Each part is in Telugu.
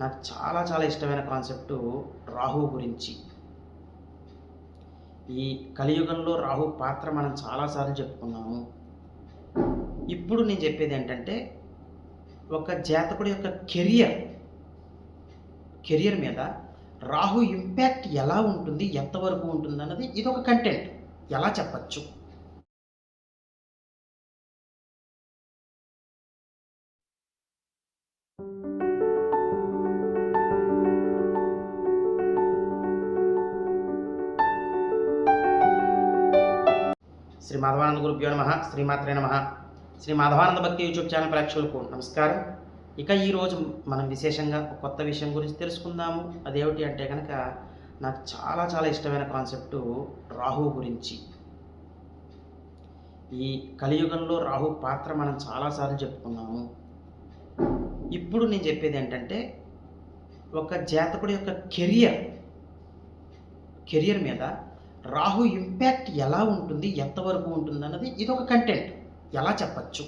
నాకు చాలా చాలా ఇష్టమైన కాన్సెప్ట్ రాహు గురించి. ఈ కలియుగంలో రాహు పాత్ర మనం చాలాసార్లు చెప్పుకున్నాము. ఇప్పుడు నేను చెప్పేది ఏంటంటే ఒక జాతకుడి యొక్క కెరియర్ కెరియర్ మీద రాహు ఇంపాక్ట్ ఎలా ఉంటుంది ఎంతవరకు ఉంటుంది అన్నది ఇది ఒక కంటెంట్ ఎలా చెప్పచ్చు? శ్రీ మాధవానంద గురుభ్యో నమ. శ్రీమాత్రే నమ. శ్రీ మాధవానంద భక్తి యూట్యూబ్ ఛానల్ ప్రేక్షకులకు నమస్కారం. ఇక ఈరోజు మనం విశేషంగా ఒక కొత్త విషయం గురించి తెలుసుకుందాము. అదేమిటి అంటే కనుక నాకు చాలా చాలా ఇష్టమైన కాన్సెప్టు రాహు గురించి. ఈ కలియుగంలో రాహు పాత్ర మనం చాలాసార్లు చెప్పుకున్నాము. ఇప్పుడు నేను చెప్పేది ఏంటంటే ఒక జాతకుడి యొక్క కెరియర్ కెరియర్ మీద రాహు ఇంపాక్ట్ ఎలా ఉంటుంది ఎంతవరకు ఉంటుంది అన్నది ఇది ఒక కంటెంట్ ఎలా చెప్పచ్చు?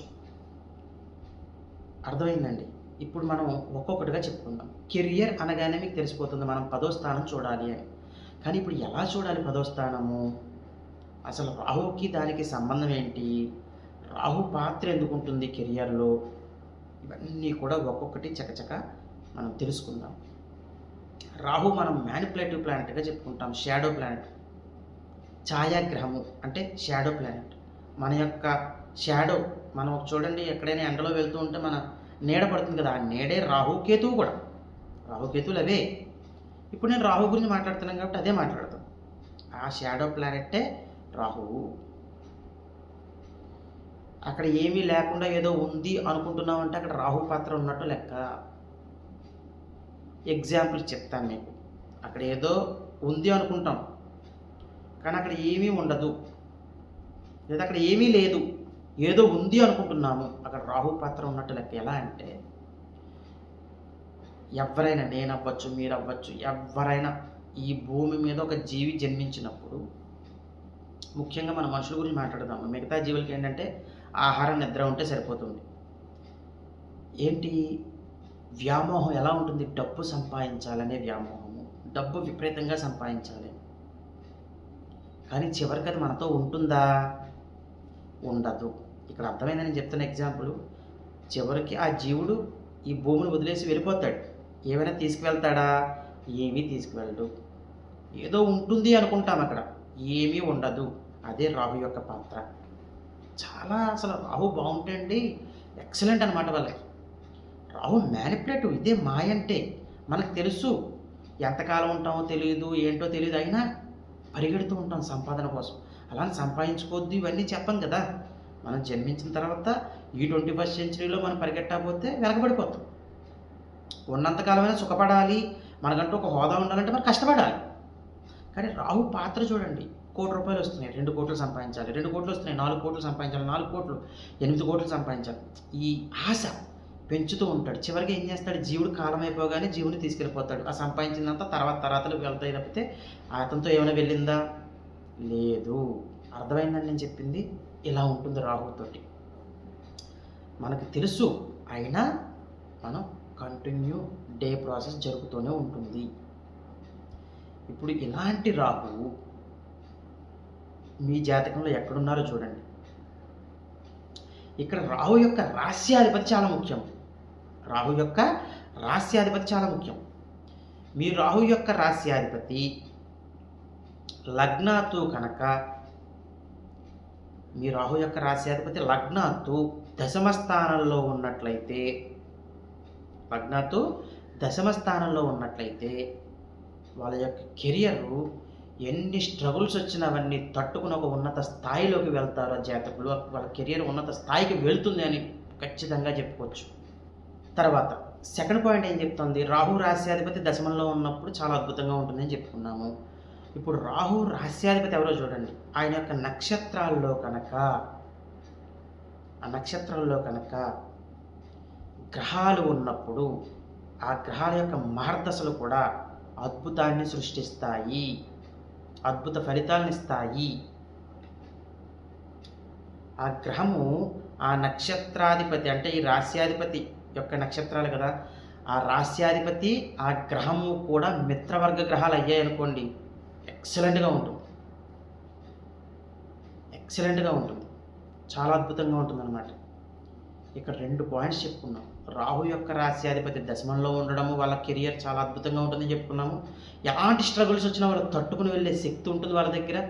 అర్థమైందండి? ఇప్పుడు మనం ఒక్కొక్కటిగా చెప్పుకుందాం. కెరియర్ అనగానే మీకు తెలిసిపోతుంది మనం పదో స్థానం చూడాలి అని. కానీ ఇప్పుడు ఎలా చూడాలి పదో స్థానము? అసలు రాహుకి దానికి సంబంధం ఏంటి? రాహు పాత్ర ఎందుకు ఉంటుంది కెరియర్లో ఇవన్నీ కూడా ఒక్కొక్కటి చకచక మనం తెలుసుకుందాం. రాహు మనం మ్యానిపులేటివ్ ప్లానెట్గా చెప్పుకుంటాం షాడో ప్లానెట్ ఛాయాగ్రహము అంటే షాడో ప్లానెట్. మన యొక్క షాడో మనం చూడండి ఎక్కడైనా ఎండలో వెళ్తూ ఉంటే మన నీడ పడుతుంది కదా ఆ నీడే రాహుకేతువు కూడా. రాహుకేతువులు అవే. ఇప్పుడు నేను రాహు గురించి మాట్లాడుతున్నాను కాబట్టి అదే మాట్లాడతాం ఆ షాడో ప్లానెట్టే రాహువు అక్కడ ఏమీ లేకుండా ఏదో ఉంది అనుకుంటున్నాం అంటే అక్కడ రాహు పాత్ర ఉన్నట్టు లెక్క. ఎగ్జాంపుల్ చెప్తాను మీకు. అక్కడ ఏదో ఉంది అనుకుంటాం. కానీ అక్కడ ఏమీ ఉండదు. లేదా అక్కడ ఏమీ లేదు. ఏదో ఉంది అనుకుంటున్నాము. అక్కడ రాహు పాత్ర ఉన్నట్టు లెక్క ఎలా అంటే ఎవరైనా నేను అవ్వచ్చు మీరు అవ్వచ్చు ఎవరైనా ఈ భూమి మీద ఒక జీవి జన్మించినప్పుడు ముఖ్యంగా మన మనుషుల గురించి మాట్లాడదాము. మిగతా జీవులకి ఏంటంటే ఆహారం నిద్ర ఉంటే సరిపోతుంది. ఏంటి? వ్యామోహం ఎలా ఉంటుంది? డబ్బు సంపాదించాలనే వ్యామోహము. డబ్బు విపరీతంగా సంపాదించాలి. కానీ చివరికి అది మనతో ఉంటుందా? ఉండదు. ఇక్కడ అర్థమైందని చెప్తున్న ఎగ్జాంపుల్. చివరికి ఆ జీవుడు ఈ భూమిని వదిలేసి వెళ్ళిపోతాడు. ఏమైనా తీసుకువెళ్తాడా? ఏమీ తీసుకువెళ్ళడు. ఏదో ఉంటుంది అనుకుంటాం అక్కడ. ఏమీ ఉండదు. అదే రాహు యొక్క పాత్ర. చాలా అసలు రాహు బాగుంటాయండి ఎక్సలెంట్ అనమాట వాళ్ళకి. రాహు మ్యానిపులేటివ్ ఇదే మాయ అంటే మనకు తెలుసు. ఎంతకాలం ఉంటామో తెలియదు ఏంటో తెలియదు అయినా పరిగెడుతూ ఉంటాం సంపాదన కోసం. అలా సంపాదించుకోవద్దు ఇవన్నీ చెప్పం కదా. మనం జన్మించిన తర్వాత ఈ ట్వంటీ ఫస్ట్ సెంచరీలో మనం పరిగెట్టకపోతే వెనకబడిపోతాం. ఉన్నంతకాలమైనా సుఖపడాలి మనకంటూ ఒక హోదా ఉండాలంటే మనం కష్టపడాలి. కానీ రాహు పాత్ర చూడండి. కోటి రూపాయలు వస్తున్నాయి. రెండు కోట్లు సంపాదించాలి రెండు కోట్లు వస్తున్నాయి నాలుగు కోట్లు సంపాదించాలి నాలుగు కోట్లు ఎనిమిది కోట్లు సంపాదించాలి. ఈ ఆశ పెంచుతూ ఉంటాడు. చివరికి ఏం చేస్తాడు? జీవుడు కాలం అయిపోగానే జీవుని తీసుకెళ్ళిపోతాడు. ఆ సంపాదించిందంతా తర్వాత తర్వాతలు వెళ్తాయి తప్పితే అతనితో ఏమైనా వెళ్ళిందా? లేదు. అర్థమైందని నేను చెప్పింది? ఇలా ఉంటుంది రాహుతోటి మనకు తెలుసు. అయినా మనం కంటిన్యూ డే ప్రాసెస్ జరుగుతూనే ఉంటుంది. ఇప్పుడు ఇలాంటి రాహు మీ జాతకంలో ఎక్కడున్నారో చూడండి. ఇక్కడ రాహు యొక్క రాస్యాధిపతి చాలా ముఖ్యం. రాహు యొక్క రాస్యాధిపతి చాలా ముఖ్యం. మీ రాహు యొక్క రాస్యాధిపతి లగ్నాతు కనుక మీ రాహు యొక్క రాస్యాధిపతి లగ్నాతు దశమ స్థానంలో ఉన్నట్లయితే లగ్నాతు దశమ స్థానంలో ఉన్నట్లయితే వాళ్ళ యొక్క కెరియరు ఎన్ని స్ట్రగుల్స్ వచ్చినవన్నీ తట్టుకుని ఒక ఉన్నత స్థాయిలోకి వెళ్తారో జాతకులు వాళ్ళ కెరియర్ ఉన్నత స్థాయికి వెళ్తుంది అని ఖచ్చితంగా చెప్పుకోవచ్చు. తర్వాత సెకండ్ పాయింట్ ఏం చెప్తుంది? రాహు రాశ్యాధిపతి దశమంలో ఉన్నప్పుడు చాలా అద్భుతంగా ఉంటుందని చెప్పుకున్నాము. ఇప్పుడు రాహు రాస్యాధిపతి ఎవరో చూడండి. ఆయన యొక్క నక్షత్రాల్లో కనుక ఆ నక్షత్రాల్లో కనుక గ్రహాలు ఉన్నప్పుడు ఆ గ్రహాల యొక్క మహర్దశలు కూడా అద్భుతాన్ని సృష్టిస్తాయి. అద్భుత ఫలితాలను ఇస్తాయి. ఆ గ్రహము ఆ నక్షత్రాధిపతి అంటే ఈ రాశ్యాధిపతి యొక్క నక్షత్రాలు కదా ఆ రాస్యాధిపతి ఆ గ్రహము కూడా మిత్రవర్గ గ్రహాలు అయ్యాయి అనుకోండి. ఎక్సలెంట్గా ఉంటుంది. ఎక్సలెంట్గా ఉంటుంది. చాలా అద్భుతంగా ఉంటుందన్నమాట ఇక్కడ రెండు పాయింట్స్ చెప్పుకున్నాం. రాహు యొక్క రాస్యాధిపతి దశమంలో ఉండడము వాళ్ళ కెరియర్ చాలా అద్భుతంగా ఉంటుందని చెప్పుకున్నాము. ఎలాంటి స్ట్రగుల్స్ వచ్చినా వాళ్ళు తట్టుకుని వెళ్ళే శక్తి ఉంటుంది వాళ్ళ దగ్గర.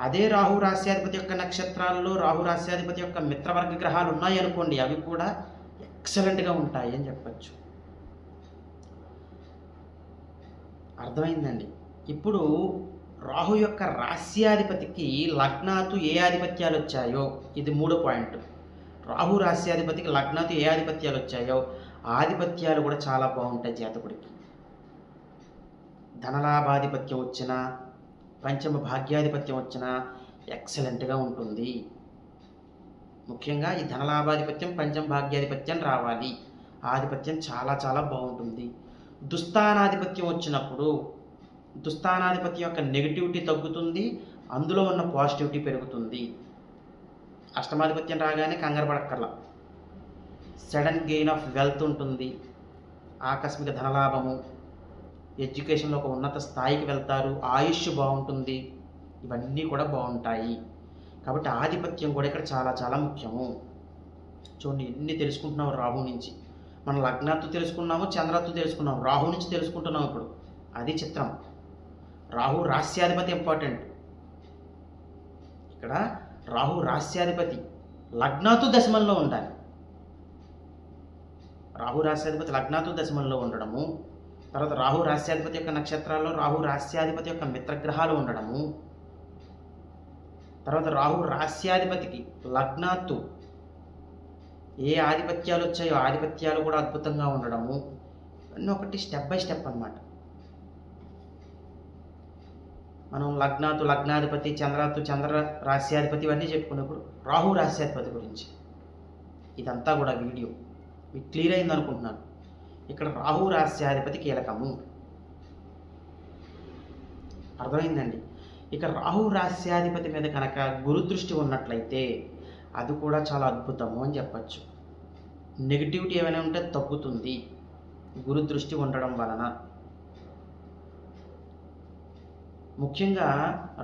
అదే రాహు రాస్యాధిపతి యొక్క నక్షత్రాల్లో రాహు రాస్యాధిపతి యొక్క మిత్రవర్గ గ్రహాలు ఉన్నాయి అనుకోండి అవి కూడా ఎక్సలెంట్గా ఉంటాయి అని చెప్పచ్చు. అర్థమైందండి. ఇప్పుడు రాహు యొక్క రాస్యాధిపతికి లగ్నాతు ఏ ఆధిపత్యాలు వచ్చాయో ఇది మూడో పాయింట్. రాహు రాస్యాధిపతికి లగ్నాతు ఏ ఆధిపత్యాలు వచ్చాయో ఆధిపత్యాలు కూడా చాలా బాగుంటాయి జాతకుడికి. ధనలాభాధిపత్యం వచ్చినా పంచమ భాగ్యాధిపత్యం వచ్చిన ఎక్సలెంట్గా ఉంటుంది. ముఖ్యంగా ఈ ధనలాభాధిపత్యం పంచం భాగ్యాధిపత్యం రావాలి. ఆధిపత్యం చాలా చాలా బాగుంటుంది. దుస్థానాధిపత్యం వచ్చినప్పుడు దుస్థానాధిపత్యం యొక్క నెగిటివిటీ తగ్గుతుంది. అందులో ఉన్న పాజిటివిటీ పెరుగుతుంది. అష్టమాధిపత్యం రాగానే కంగారు పడక్కర్లా. సడన్ గెయిన్ ఆఫ్ వెల్త్ ఉంటుంది. ఆకస్మిక ధనలాభము. ఎడ్యుకేషన్లో ఒక ఉన్నత స్థాయికి వెళ్తారు. ఆయుష్ బాగుంటుంది. ఇవన్నీ కూడా బాగుంటాయి. కాబట్టి ఆధిపత్యం కూడా ఇక్కడ చాలా చాలా ముఖ్యము. చూడండి ఎన్ని తెలుసుకుంటున్నాము రాహు నుంచి? మన లగ్నాత్తు తెలుసుకున్నాము చంద్రత్తు తెలుసుకున్నాము. రాహు నుంచి తెలుసుకుంటున్నాం ఇప్పుడు. అది చిత్రం. రాహు రాస్యాధిపతి ఇంపార్టెంట్ ఇక్కడ రాహు రాస్యాధిపతి. లగ్నాతు దశమంలో ఉండాలి. రాహు రాస్యాధిపతి లగ్నాతు దశమంలో ఉండడము. తర్వాత రాహు రాస్యాధిపతి యొక్క నక్షత్రాల్లో రాహు రాస్యాధిపతి యొక్క మిత్రగ్రహాలు ఉండడము. తర్వాత రాహు రాస్యాధిపతికి లగ్నాత్తు. ఏ ఆధిపత్యాలు వచ్చాయో ఆధిపత్యాలు కూడా అద్భుతంగా ఉండడము అన్నీ ఒకటి స్టెప్ బై స్టెప్ అన్నమాట. మనం లగ్నాతు లగ్నాధిపతి చంద్రాతు చంద్ర రాస్యాధిపతి ఇవన్నీ చెప్పుకున్నప్పుడు రాహు రాస్యాధిపతి గురించి. ఇదంతా కూడా వీడియో. మీకు క్లియర్ అయింది అనుకుంటున్నాను. ఇక్కడ రాహు రాస్యాధిపతి కీలకము. అర్థమైందండి? ఇక రాహు రాశ్యాధిపతి మీద కనుక గురుదృష్టి ఉన్నట్లయితే అది కూడా చాలా అద్భుతము అని చెప్పచ్చు. నెగిటివిటీ ఏమైనా ఉంటే తగ్గుతుంది. గురుదృష్టి ఉండడం వలన. ముఖ్యంగా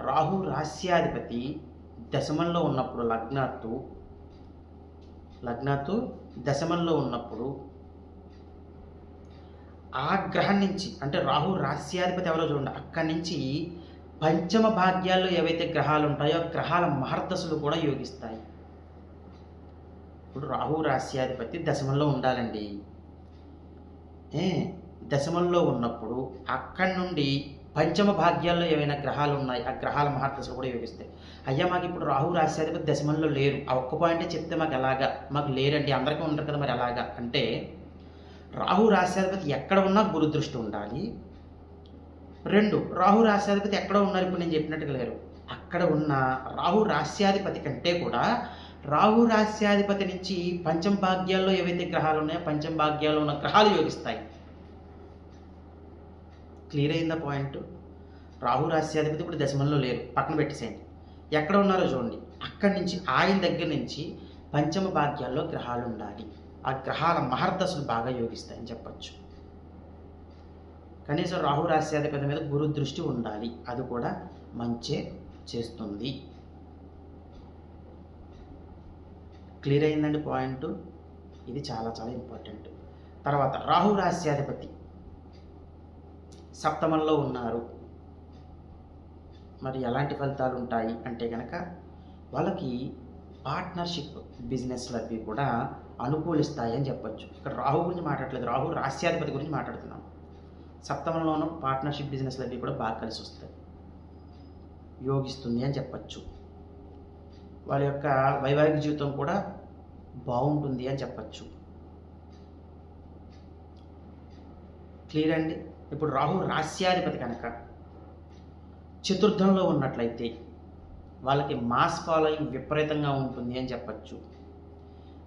రాహు రాస్యాధిపతి దశమంలో ఉన్నప్పుడు లగ్నాత్తు లగ్నాత్తు దశమంలో ఉన్నప్పుడు ఆ గ్రహం నుంచి అంటే రాహు రాస్యాధిపతి ఎవరో చూడండి అక్కడి నుంచి పంచమ భాగ్యాల్లో ఏవైతే గ్రహాలు ఉంటాయో ఆ గ్రహాల మహర్దశలు కూడా యోగిస్తాయి. ఇప్పుడు రాహు రాశ్యాధిపతి దశమంలో ఉండాలండి. ఏ? దశమంలో ఉన్నప్పుడు అక్కడి నుండి పంచమ భాగ్యాల్లో ఏవైనా గ్రహాలు ఉన్నాయి ఆ గ్రహాల మహర్దశలు కూడా యోగిస్తాయి. అయ్యా మాకు ఇప్పుడు రాహు రాశ్యాధిపతి దశమంలో లేరు. ఆ ఒక్క పాయింటే చెప్తే మాకు ఎలాగా? మాకు లేరండి. అందరికీ ఉండరు కదా మరి ఎలాగా అంటే రాహు రాశ్యాధిపతి ఎక్కడ ఉన్నా గురుదృష్టి ఉండాలి. రెండు రాహు రాశ్యాధిపతి ఎక్కడ ఉన్నారు ఇప్పుడు నేను చెప్పినట్టుగా లేరు. అక్కడ ఉన్న రాహు రాశ్యాధిపతి కంటే కూడా రాహు రాశ్యాధిపతి నుంచి పంచమ భాగ్యాల్లో ఏవైతే గ్రహాలు ఉన్నాయో పంచం భాగ్యాల్లో ఉన్న గ్రహాలు యోగిస్తాయి. క్లియర్ అయిందా పాయింట్? రాహు రాశ్యాధిపతి ఇప్పుడు దశమంలో లేరు. పక్కన పెట్టేసేయండి. ఎక్కడ ఉన్నారో చూడండి. అక్కడి నుంచి ఆయన దగ్గర నుంచి పంచమ భాగ్యాల్లో గ్రహాలు ఉండాలి. ఆ గ్రహాల మహర్దశలు బాగా యోగిస్తాయని చెప్పచ్చు. కనీసం రాహు రాశ్యాధిపతి మీద గురు దృష్టి ఉండాలి. అది కూడా మంచే చేస్తుంది. క్లియర్ అయిందండి పాయింట్? ఇది చాలా చాలా ఇంపార్టెంట్. తర్వాత రాహు రాశ్యాధిపతి సప్తమంలో ఉన్నారు. మరి ఎలాంటి ఫలితాలు ఉంటాయి? అంటే కనుక వాళ్ళకి పార్ట్నర్షిప్ బిజినెస్లు అవి కూడా అనుకూలిస్తాయని చెప్పచ్చు. ఇక్కడ రాహు గురించి మాట్లాడలేదు రాహు రాశ్యాధిపతి గురించి మాట్లాడుతున్నాం. సప్తమంలోనూ పార్ట్నర్షిప్ బిజినెస్లు అవి కూడా బాగా కలిసి వస్తాయి. యోగిస్తుంది అని చెప్పచ్చు. వాళ్ళ యొక్క వైవాహిక జీవితం కూడా బాగుంటుంది అని చెప్పచ్చు. క్లియర్ అండి? ఇప్పుడు రాహు రాస్యాధిపతి కనుక చతుర్థంలో ఉన్నట్లయితే వాళ్ళకి మాస్ ఫాలోయింగ్ విపరీతంగా ఉంటుంది అని చెప్పచ్చు.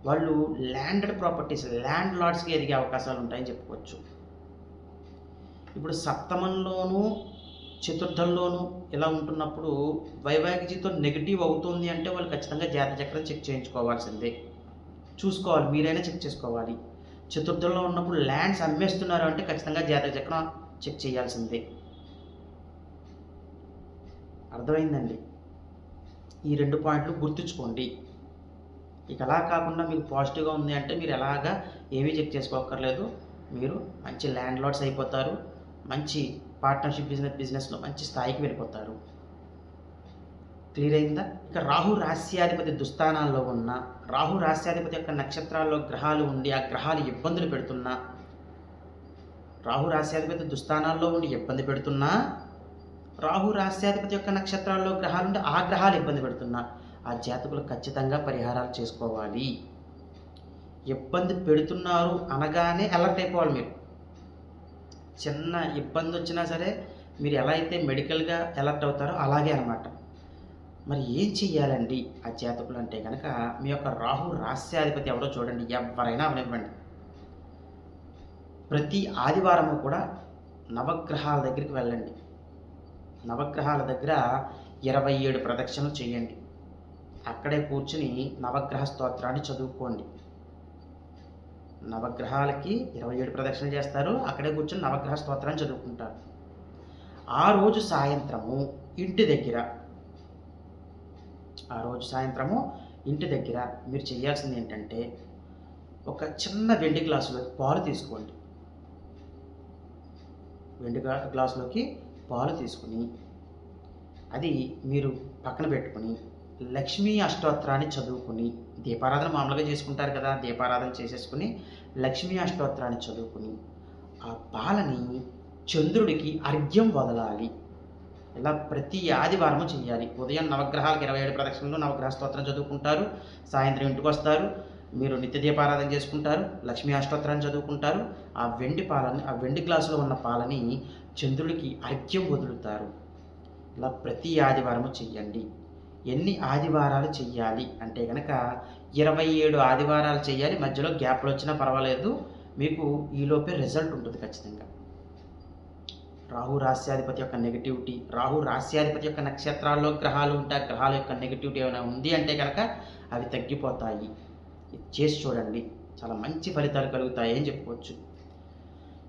వాళ్ళు ల్యాండెడ్ ప్రాపర్టీస్ ల్యాండ్ లార్డ్స్కి ఎదిగే అవకాశాలు ఉంటాయని చెప్పుకోవచ్చు. ఇప్పుడు సప్తమంలోనూ చతుర్థంలోనూ ఇలా ఉంటున్నప్పుడు వైవాహిక జీవితం నెగిటివ్ అవుతుంది అంటే వాళ్ళు ఖచ్చితంగా జాత చక్రం చెక్ చేయించుకోవాల్సిందే. చూసుకోవాలి మీరైనా చెక్ చేసుకోవాలి. చతుర్థంలో ఉన్నప్పుడు ల్యాండ్స్ అమ్మేస్తున్నారు అంటే ఖచ్చితంగా జాతక చక్రం చెక్ చేయాల్సిందే. అర్థమైందండి? ఈ రెండు పాయింట్లు గుర్తుంచుకోండి. ఇక అలా కాకుండా మీకు పాజిటివ్గా ఉంది అంటే మీరు ఎలాగా ఏమీ చెక్ చేసుకోక్కర్లేదు. మీరు మంచి ల్యాండ్ లాడ్స్ అయిపోతారు. మంచి పార్ట్నర్షిప్ బిజినెస్ బిజినెస్లో మంచి స్థాయికి వెళ్ళిపోతారు. క్లియర్ అయిందా? ఇక రాహు రాస్యాధిపతి దుస్థానాల్లో ఉన్న రాహు రాస్యాధిపతి యొక్క నక్షత్రాల్లో గ్రహాలు ఉండి ఆ గ్రహాలు ఇబ్బందులు పెడుతున్నా రాహు రాస్యాధిపతి దుస్థానాల్లో ఉండి ఇబ్బంది పెడుతున్నా రాహు రాస్యాధిపతి యొక్క నక్షత్రాల్లో గ్రహాలు ఉండి ఆ గ్రహాలు ఇబ్బంది పెడుతున్నా ఆ జాతకులు ఖచ్చితంగా పరిహారాలు చేసుకోవాలి. ఇబ్బంది పెడుతున్నారు అనగానే అలర్ట్ అయిపోవాలి మీరు. చిన్న ఇబ్బంది వచ్చినా సరే మీరు ఎలా అయితే మెడికల్గా అలర్ట్ అవుతారో అలాగే అనమాట మరి ఏం చెయ్యాలండి ఆ జాతకులు అంటే కనుక మీ యొక్క రాహు రాస్యాధిపతి ఎవరో చూడండి ఎవరైనా అవనివ్వండి. ప్రతి ఆదివారము కూడా నవగ్రహాల దగ్గరికి వెళ్ళండి. నవగ్రహాల దగ్గర ఇరవై ఏడు ప్రదక్షిణలు చేయండి. అక్కడే కూర్చుని నవగ్రహ స్తోత్రాన్ని చదువుకోండి. నవగ్రహాలకి ఇరవై ఏడు ప్రదక్షిణలు చేస్తారు. అక్కడే కూర్చొని నవగ్రహ స్తోత్రాన్ని చదువుకుంటారు. ఆ రోజు సాయంత్రము ఇంటి దగ్గర ఆ రోజు సాయంత్రము ఇంటి దగ్గర మీరు చేయాల్సింది ఏంటంటే ఒక చిన్న వెండి గ్లాసులోకి పాలు తీసుకోండి. వెండి గ్లాసులోకి పాలు తీసుకుని అది మీరు పక్కన పెట్టుకుని లక్ష్మీ అష్టోత్తరాన్ని చదువుకుని దీపారాధన మామూలుగా చేసుకుంటారు కదా దీపారాధన చేసేసుకుని లక్ష్మీ అష్టోత్తరాన్ని చదువుకుని ఆ పాలని చంద్రుడికి అర్ఘ్యం వదలాలి. ఇలా ప్రతి ఆదివారము చేయాలి ఉదయం నవగ్రహాలకు ఇరవై ఏడు ప్రదక్షిణలు నవగ్రహ స్తోత్రం చదువుకుంటారు. సాయంత్రం ఇంటికి వస్తారు. మీరు నిత్య దీపారాధన చేసుకుంటారు. లక్ష్మీ అష్టోత్తరాన్ని చదువుకుంటారు. ఆ వెండి పాలని ఆ వెండి గ్లాసులో ఉన్న పాలని చంద్రుడికి అర్ఘ్యం వదులుతారు. ఇలా ప్రతి ఆదివారము చెయ్యండి. ఎన్ని ఆదివారాలు చెయ్యాలి? అంటే కనుక ఇరవై ఏడు ఆదివారాలు చేయాలి మధ్యలో గ్యాప్లు వచ్చినా పర్వాలేదు మీకు ఈలోపే రిజల్ట్ ఉంటుంది ఖచ్చితంగా. రాహు రాస్యాధిపతి యొక్క నెగిటివిటీ రాహు రాస్యాధిపతి యొక్క నక్షత్రాల్లో గ్రహాలు ఉంటే ఆ గ్రహాల యొక్క నెగిటివిటీ ఏమైనా ఉంది అంటే కనుక అవి తగ్గిపోతాయి. ఇది చేసి చూడండి. చాలా మంచి ఫలితాలు కలుగుతాయి అని చెప్పుకోవచ్చు.